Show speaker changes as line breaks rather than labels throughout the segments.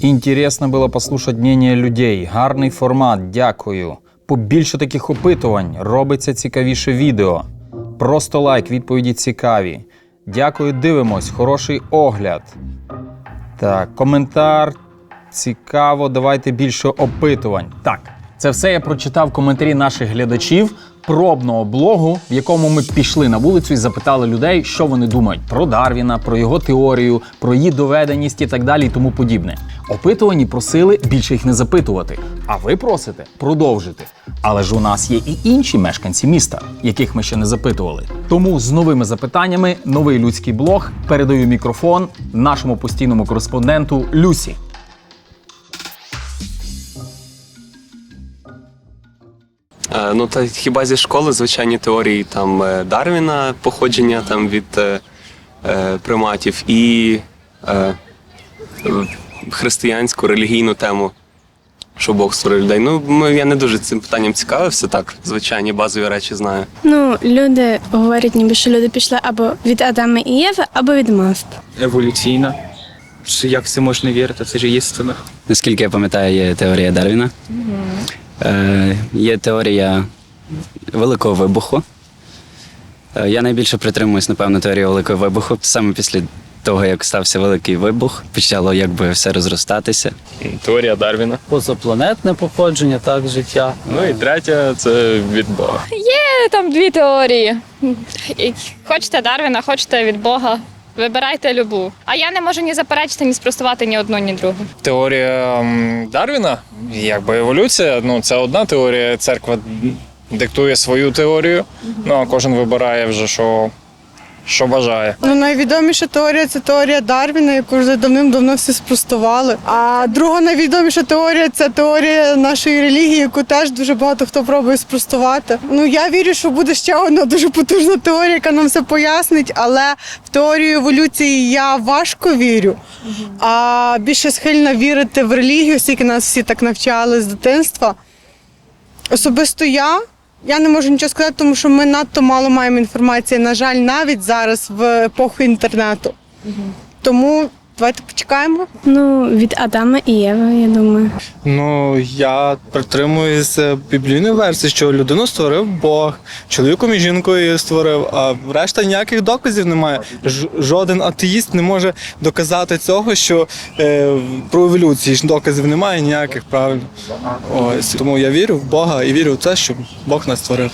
Інтересно було послухати мнення людей. Гарний формат, дякую. Побільше таких опитувань робиться цікавіше відео. Просто лайк, відповіді цікаві. Дякую, дивимось, хороший огляд. Так, коментар. Цікаво, давайте більше опитувань. Так, це все я прочитав коментарі наших глядачів пробного блогу, в якому ми пішли на вулицю і запитали людей, що вони думають про Дарвіна, про його теорію, про її доведеність і так далі, і тому подібне. Опитувані просили більше їх не запитувати. А ви просите продовжити. Але ж у нас є і інші мешканці міста, яких ми ще не запитували. Тому з новими запитаннями новий людський блог передаю мікрофон нашому постійному кореспонденту Люсі.
Е, Ну та хіба зі школи звичайні теорії там е, Дарвіна походження там від е, е, приматів і е, християнську релігійну тему, що Бог створив людей. Ну ми- я не дуже цим питанням цікавився, так звичайні базові речі знаю.
Ну, люди говорять, ніби що люди пішли або від Адама і Єви, або від мавп.
еволюційна. Чи як це можна вірити? Це ж істина.
Наскільки я пам'ятаю, є теорія Дарвіна. Е, є теорія Великого вибуху. Е, я найбільше притримуюсь, напевно, теорії Великого вибуху. Саме після того, як стався великий вибух, почало якби все розростатися.
Теорія Дарвіна.
позапланетне походження, так, життя.
Ну і третя це від Бога.
Є там дві теорії. Хочете Дарвіна, хочете від Бога. Вибирайте любу. А я не можу ні заперечити, ні спростувати ні одну, ні другу.
Теорія Дарвіна, якби еволюція, ну це одна теорія. Церква диктує свою теорію. Ну а кожен вибирає вже що, що бажає.
Ну, найвідоміша теорія це теорія Дарвіна, яку вже давним-давно всі спростували. А друга найвідоміша теорія це теорія нашої релігії, яку теж дуже багато хто пробує спростувати. Ну я вірю, що буде ще одна дуже потужна теорія, яка нам все пояснить, але в теорію еволюції я важко вірю. А більше схильна вірити в релігію, оскільки нас всі так навчали з дитинства. Особисто я. Я не можу нічого сказати, тому що ми надто мало маємо інформації, на жаль, навіть зараз в епоху інтернету. Тому давайте почекаємо.
Ну, від Адама і Єви, я думаю.
Ну, я притримуюся біблійної версії, що людину створив Бог, чоловіком і жінкою її створив, а решта ніяких доказів немає. Ж- жоден атеїст не може доказати цього, що е, про еволюцію ж доказів немає ніяких, правильно. Ось тому я вірю в Бога і вірю в те, що Бог нас створив.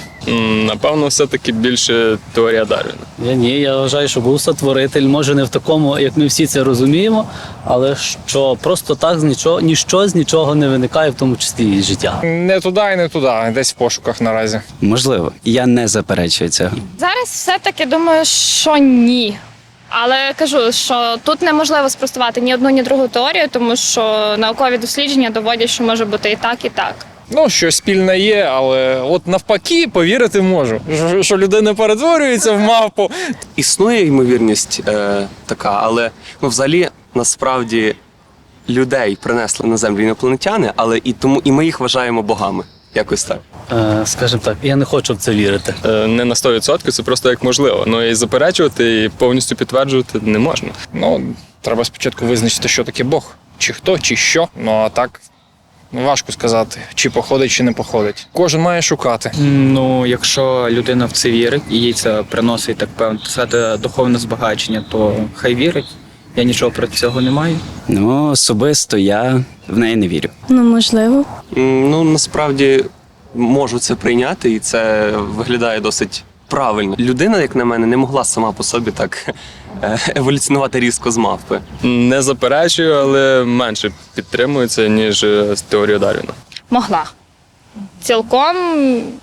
Напевно, все-таки більше теорія Дарвіна.
Я ні, я вважаю, що був сотворитель, може не в такому, як ми всі це розуміємо, але що просто так з нічого, ніщо з нічого не виникає, в тому числі і життя.
Не туди і не туди, десь в пошуках наразі.
Можливо, я не заперечую цього.
Зараз все-таки думаю, що ні. Але кажу, що тут неможливо спростувати ні одну, ні другу теорію, тому що наукові дослідження доводять, що може бути і так, і так.
Ну, щось спільне є, але от навпаки повірити можу, що- що людина перетворюється в мавпу.
Існує ймовірність е, така, але ну, взагалі насправді людей принесли на землю інопланетяни, але і тому і ми їх вважаємо богами. Якось так.
Е, скажімо так, я не хочу в це вірити.
Е, Не на 100%, це просто як можливо. Ну і заперечувати і повністю підтверджувати не можна.
Ну, треба спочатку визначити, що таке Бог. Чи хто, чи що. Ну а так важко сказати, чи походить, чи не походить. Кожен має шукати.
Ну, якщо людина в це вірить і їй це приносить так певно сказати, духовне збагачення, то хай вірить. Я нічого проти цього не маю.
Ну, особисто я в неї не вірю.
Ну, можливо.
Ну насправді можу це прийняти, і це виглядає досить правильно. Людина, як на мене, не могла сама по собі так е, еволюціонувати різко з мавпи.
Не заперечую, але менше підтримується, ніж е, з теорією Дарвіна.
Могла. Цілком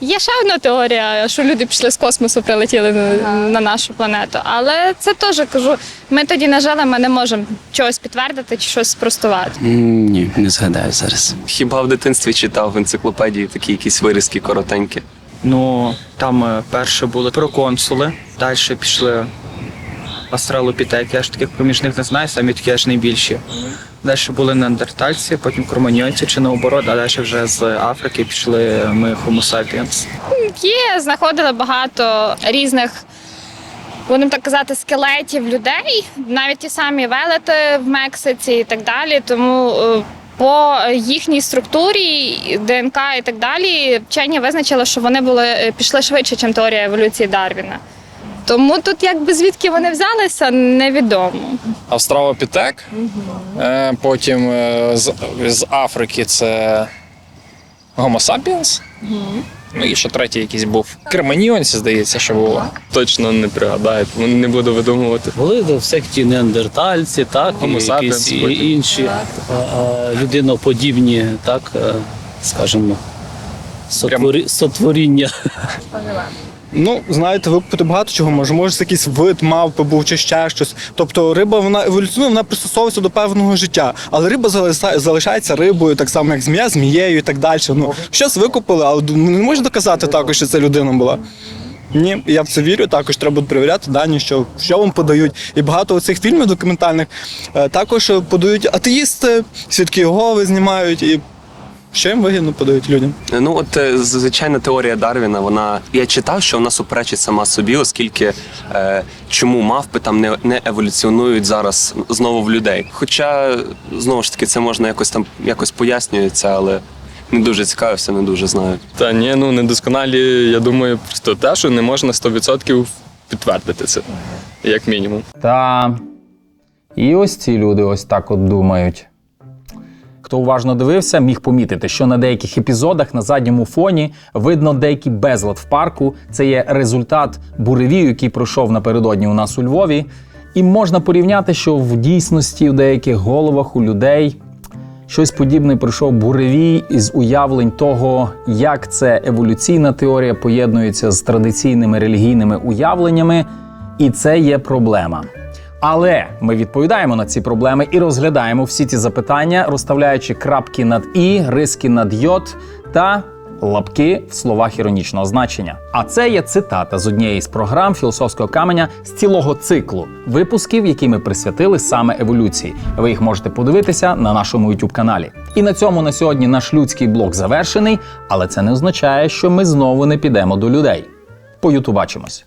є ще одна теорія, що люди пішли з космосу, прилетіли на, на нашу планету. Але це теж кажу, ми тоді не жили, ми не можемо чогось підтвердити чи щось спростувати.
Ні, не згадаю зараз.
Хіба в дитинстві читав в енциклопедії такі якісь вирізки коротенькі.
Ну, там е, перше були проконсули, далі пішли астралопітеки, я ж таких проміжних не знаю, самі такі аж найбільші. Далі були неандертальці, потім кроманьонці чи наоборот, а далі вже з Африки пішли ми Homo sapiens.
Є, знаходили багато різних будемо так казати, скелетів людей, навіть ті самі велети в Мексиці і так далі. Тому е, по їхній структурі, ДНК і так далі, вчені визначили, що вони були е, пішли швидше, ніж теорія еволюції Дарвіна. Тому тут, якби звідки вони взялися, невідомо.
Австралопітек, е, потім е, з, з Африки це Homo sapiens. Ну і ще третій якийсь був. Креманіонці, здається, що було.
Точно не пригадаю, не буду видумувати.
Були всякі ті неандертальці, так, і якісь і інші а, а, людиноподібні, так, е, скажімо, сотворі, сотворіння.
Ну, знаєте, викупити багато чого може. Може, це якийсь вид мавпи був чи ще щось. Тобто риба вона еволюціонує, вона пристосовується до певного життя. Але риба залиша- залишається рибою, так само, як змія, змією і так далі. Ну, щось викупили, але не можна доказати також, що це людина була. Ні, я в це вірю. Також треба перевіряти дані, що, що вам подають. І багато цих фільмів документальних е, також подають атеїсти, свідки Єгови знімають і що їм вигідно подають людям.
Ну, от е, звичайна теорія Дарвіна, вона я читав, що вона суперечить сама собі, оскільки е, чому мавпи там не, не еволюціонують зараз знову в людей. Хоча знову ж таки це можна якось там якось пояснюється, але не дуже цікавився, не дуже знаю.
Та ні, ну недосконалі, я думаю, просто те, що не можна 100% підтвердити це, як мінімум.
Та і ось ці люди ось так от думають. Хто уважно дивився, міг помітити, що на деяких епізодах на задньому фоні видно деякий безлад в парку. Це є результат буревію, який пройшов напередодні у нас у Львові. І можна порівняти, що в дійсності в деяких головах у людей щось подібне пройшов буревій із уявлень того, як це еволюційна теорія поєднується з традиційними релігійними уявленнями, і це є проблема. Але ми відповідаємо на ці проблеми і розглядаємо всі ці запитання, розставляючи крапки над і, риски над йод та лапки в словах іронічного значення. А це є цитата з однієї з програм філософського каменя з цілого циклу випусків, які ми присвятили саме еволюції. Ви їх можете подивитися на нашому youtube каналі. І на цьому на сьогодні наш людський блок завершений, але це не означає, що ми знову не підемо до людей. Поютубачимось.